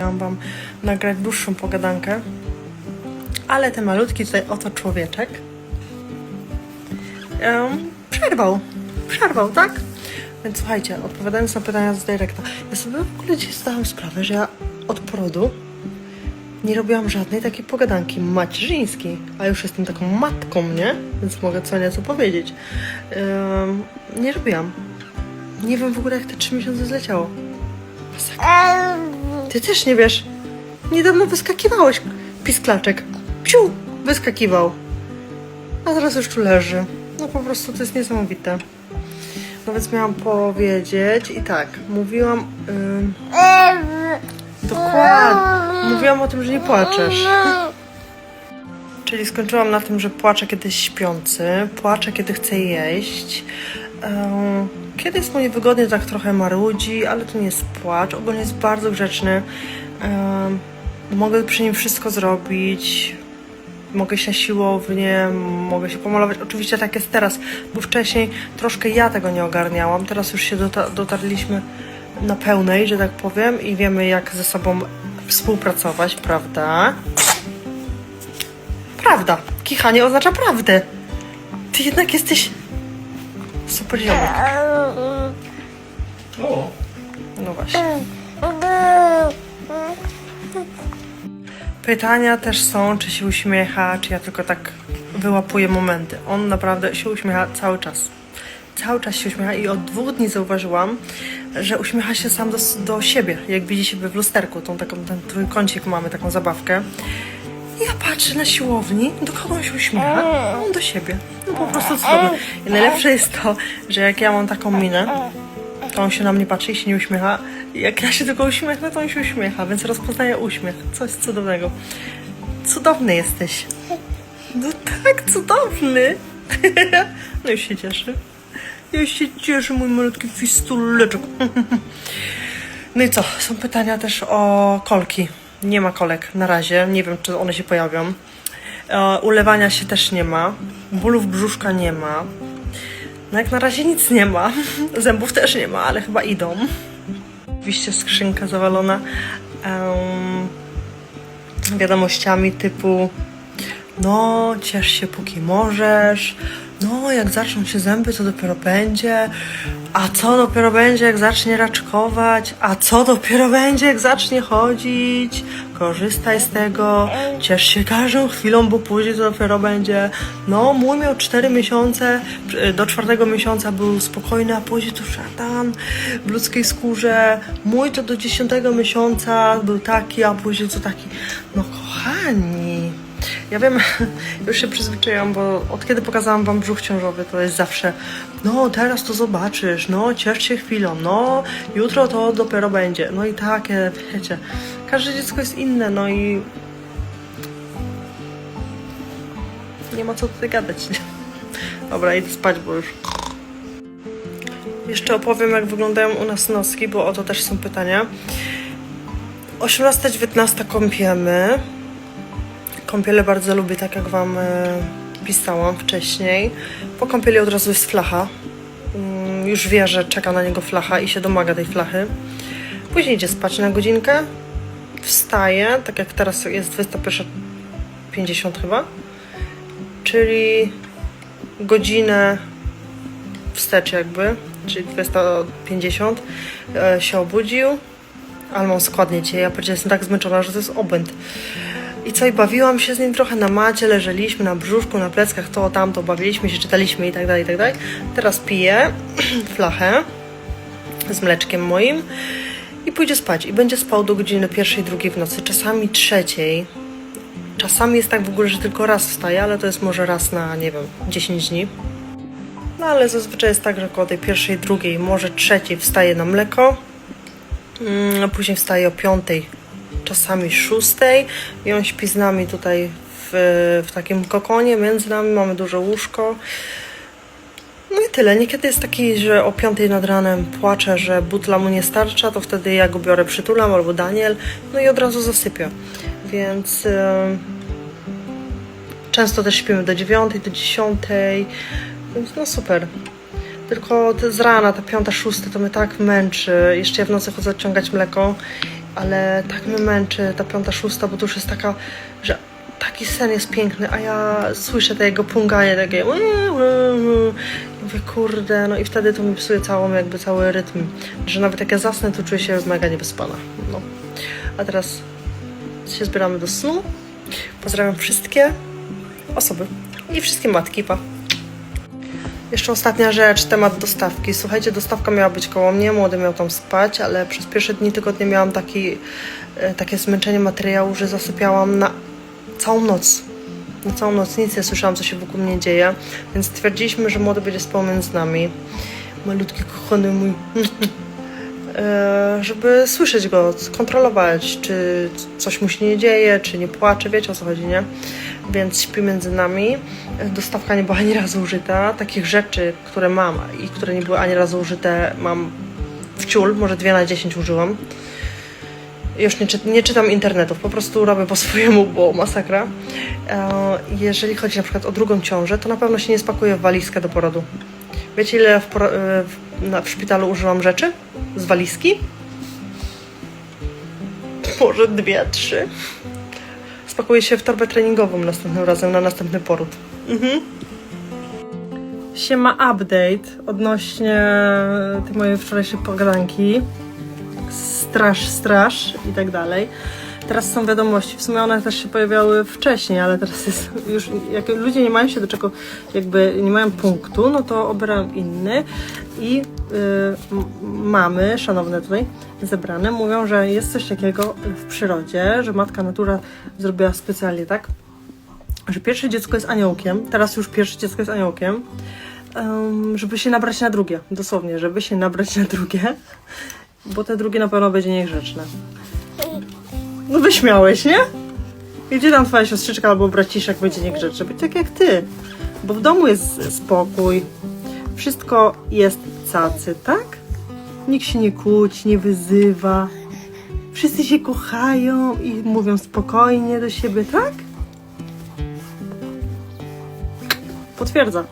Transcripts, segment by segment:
Miałam Wam nagrać dłuższą pogadankę, ale ten malutki tutaj oto człowieczek em, przerwał. Przerwał, tak? Więc słuchajcie, odpowiadając na pytania z Directa, ja sobie w ogóle dzisiaj zdałam sprawę, że ja od porodu nie robiłam żadnej takiej pogadanki macierzyńskiej, a już jestem taką matką, nie? Więc mogę co nieco powiedzieć. Em, nie robiłam. Nie wiem w ogóle, jak te trzy miesiące zleciało. Masakra. Ty też nie wiesz. Niedawno wyskakiwałeś, pisklaczek. Psiu, wyskakiwał. A teraz już tu leży. No po prostu to jest niesamowite. No więc miałam powiedzieć i tak, mówiłam... Ym, dokładnie. Mówiłam o tym, że nie płaczesz. Czyli skończyłam na tym, że płaczę, kiedy śpiący, płaczę, kiedy chce jeść. Em, Kiedy jest mu niewygodnie, tak trochę marudzi, ale to nie jest płacz. Ogólnie jest bardzo grzeczny. Mogę przy nim wszystko zrobić. Mogę się na siłownię, mogę się pomalować. Oczywiście tak jest teraz, bo wcześniej troszkę ja tego nie ogarniałam. Teraz już się dota- dotarliśmy na pełnej, że tak powiem, i wiemy, jak ze sobą współpracować, prawda? Prawda. Kichanie oznacza prawdę. Ty jednak jesteś super ziomek. O, No właśnie. Pytania też są, czy się uśmiecha, czy ja tylko tak wyłapuję momenty. On naprawdę się uśmiecha cały czas. Cały czas się uśmiecha i od dwóch dni zauważyłam, że uśmiecha się sam do, do siebie, jak widzi siebie w lusterku, tą taką, ten trójkącik mamy, taką zabawkę. Ja patrzę na siłowni, do kogo on się uśmiecha? A On do siebie. No po prostu cudowne. I najlepsze jest to, że jak ja mam taką minę, to on się na mnie patrzy i się nie uśmiecha. I Jak ja się tylko uśmiechnę, to on się uśmiecha, więc rozpoznaje uśmiech. Coś cudownego. Cudowny jesteś. No tak, cudowny. No już się cieszy. Już się cieszy mój malutki fistuleczek. No i co? Są pytania też o kolki. Nie ma kolek na razie. Nie wiem, czy one się pojawią. E, ulewania się też nie ma. Bólów brzuszka nie ma. No jak na razie nic nie ma. Zębów też nie ma, ale chyba idą. Oczywiście skrzynka zawalona em, wiadomościami typu no, ciesz się póki możesz. No, jak zaczną się zęby, to dopiero będzie. A co dopiero będzie, jak zacznie raczkować? A co dopiero będzie, jak zacznie chodzić? Korzystaj z tego. Ciesz się każdą chwilą, bo później to dopiero będzie. No, mój miał 4 miesiące. Do czwartego miesiąca był spokojny, a później to szatan w ludzkiej skórze. Mój to do dziesiątego miesiąca był taki, a później to taki. No, kochani. Ja wiem, już się przyzwyczaiłam, bo od kiedy pokazałam wam brzuch ciążowy, to jest zawsze no teraz to zobaczysz, no ciesz się chwilą, no jutro to dopiero będzie. No i takie, wiecie, każde dziecko jest inne, no i nie ma co tutaj gadać. Dobra, idę spać, bo już jeszcze opowiem, jak wyglądają u nas noski, bo o to też są pytania. 18-19 kąpiemy. Kąpiele bardzo lubię, tak jak Wam e, pisałam wcześniej. Po kąpieli od razu jest flacha. Mm, Już wie, że czeka na niego flacha i się domaga tej flachy. Później idzie spać na godzinkę. Wstaje, tak jak teraz jest 21.50 chyba. Czyli godzinę wstecz jakby, czyli 250 e, się obudził. Ale mam składnie dzisiaj, ja przecież jestem tak zmęczona, że to jest obłęd. I co, i bawiłam się z nim trochę na macie, leżeliśmy na brzuszku, na pleckach, to, tamto, bawiliśmy się, czytaliśmy i tak dalej, i tak dalej. Teraz piję flachę z mleczkiem moim i pójdzie spać. I będzie spał do godziny pierwszej, drugiej w nocy, czasami trzeciej. Czasami jest tak w ogóle, że tylko raz wstaje, ale to jest może raz na, nie wiem, 10 dni. No ale zazwyczaj jest tak, że około tej pierwszej, drugiej, może trzeciej wstaje na mleko, Mm, a później wstaje o piątej, czasami szóstej i on śpi z nami tutaj w, w takim kokonie, między nami mamy duże łóżko. No i tyle. Niekiedy jest taki, że o piątej nad ranem płacze, że butla mu nie starcza, to wtedy ja go biorę, przytulam albo Daniel, no i od razu zasypia. Więc y, często też śpimy do dziewiątej, do dziesiątej, więc no super. Tylko z rana, ta piąta, szósta, to mnie tak męczy. Jeszcze ja w nocy chodzę odciągać mleko ale tak mnie męczy ta piąta, szósta, bo to już jest taka, że taki sen jest piękny, a ja słyszę te jego punganie takie. I mówię, kurde, no i wtedy to mi psuje całą, jakby cały rytm, że nawet jak ja zasnę, to czuję się mega niewyspana, no. A teraz się zbieramy do snu. Pozdrawiam wszystkie osoby i wszystkie matki, pa. Jeszcze ostatnia rzecz, temat dostawki. Słuchajcie, dostawka miała być koło mnie, młody miał tam spać, ale przez pierwsze dni tygodnia miałam taki, e, takie zmęczenie materiału, że zasypiałam na całą noc. Na całą noc nic nie słyszałam, co się wokół mnie dzieje, więc stwierdziliśmy, że młody będzie spał między nami. Malutki, kochany mój. E, żeby słyszeć go, kontrolować, czy coś mu się nie dzieje, czy nie płacze, wiecie o co chodzi, nie? Więc śpi między nami. Dostawka nie była ani razu użyta. Takich rzeczy, które mam i które nie były ani razu użyte, mam w ciul, może dwie na dziesięć użyłam. Już nie, czy, nie czytam internetów, po prostu robię po swojemu, bo masakra. E, Jeżeli chodzi na przykład o drugą ciążę, to na pewno się nie spakuję w walizkę do porodu. Wiecie, ile w, poro- e, w, na, w szpitalu użyłam rzeczy z walizki? Może dwie, trzy. Spakuję się w torbę treningową następnym razem na następny poród. Mhm. Siema update odnośnie tej mojej wczorajszej pogadanki. Straż, straż i tak dalej. Teraz są wiadomości. W sumie one też się pojawiały wcześniej, ale teraz jest już, jak ludzie nie mają się do czego, jakby nie mają punktu, no to obierają inny i y, mamy, szanowne tutaj zebrane, mówią, że jest coś takiego w przyrodzie, że matka natura zrobiła specjalnie tak, że pierwsze dziecko jest aniołkiem, teraz już pierwsze dziecko jest aniołkiem, em, żeby się nabrać na drugie, dosłownie, żeby się nabrać na drugie, bo te drugie na pewno będzie niegrzeczne. No wyśmiałeś, nie? Gdzie tam twoja siostrzyczka albo braciszek będzie niegrzeczny? Być tak jak ty. Bo w domu jest spokój, wszystko jest cacy, tak? Nikt się nie kłóci, nie wyzywa. Wszyscy się kochają i mówią spokojnie do siebie, tak? Potwierdza.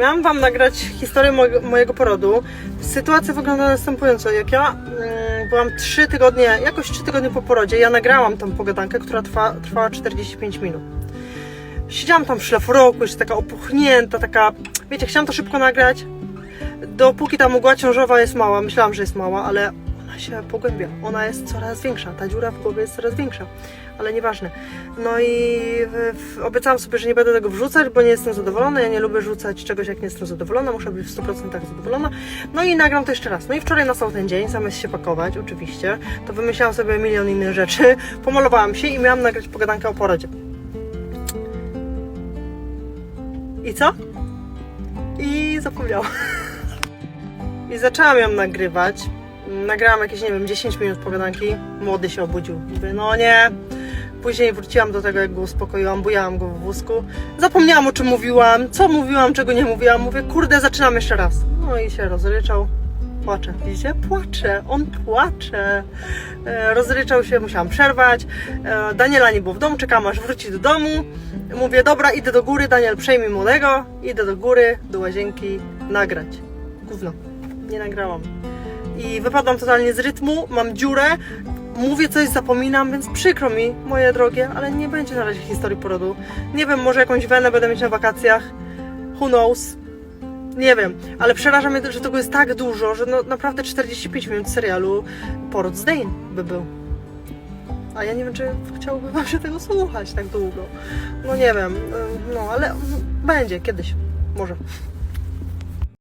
Miałam wam nagrać historię mojego, mojego porodu. Sytuacja wygląda następująco. Jak ja mm, byłam 3 tygodnie, jakoś 3 tygodnie po porodzie, ja nagrałam tą pogadankę, która trwa, trwała 45 minut. Siedziałam tam w szlafroku, jeszcze taka opuchnięta, taka, wiecie, chciałam to szybko nagrać. Dopóki ta mgła ciążowa jest mała, myślałam, że jest mała, ale się pogłębia. Ona jest coraz większa, ta dziura w głowie jest coraz większa, ale nieważne. No i obiecałam sobie, że nie będę tego wrzucać, bo nie jestem zadowolona. Ja nie lubię rzucać czegoś, jak nie jestem zadowolona. Muszę być w 100% zadowolona. No i nagram to jeszcze raz. No i wczoraj nastał ten dzień, zamiast się pakować, oczywiście, to wymyślałam sobie milion innych rzeczy. Pomalowałam się i miałam nagrać pogadankę o porodzie. I co? I zapomniałam. I zaczęłam ją nagrywać. Nagrałam jakieś, nie wiem, 10 minut pogadanki. Młody się obudził. Mówię, no nie. Później wróciłam do tego, jak go uspokoiłam, bujałam go w wózku. Zapomniałam, o czym mówiłam, co mówiłam, czego nie mówiłam. Mówię, kurde, zaczynam jeszcze raz. No i się rozryczał. Płacze. Widzicie? Płacze. On płacze. E, rozryczał się, musiałam przerwać. E, Daniela nie było w domu, czekałam aż wróci do domu. Mówię, dobra, idę do góry, Daniel przejmij młodego. Idę do góry, do łazienki, nagrać. Gówno. Nie nagrałam. I wypadłam totalnie z rytmu, mam dziurę, mówię coś, zapominam, więc przykro mi, moje drogie, ale nie będzie na razie historii porodu. Nie wiem, może jakąś wenę będę mieć na wakacjach. Who knows? Nie wiem, ale przeraża mnie, że tego jest tak dużo, że no, naprawdę 45 minut serialu Poród z Dane by był. A ja nie wiem, czy chciałby wam się tego słuchać tak długo. No nie wiem, ym, no ale będzie kiedyś. Może.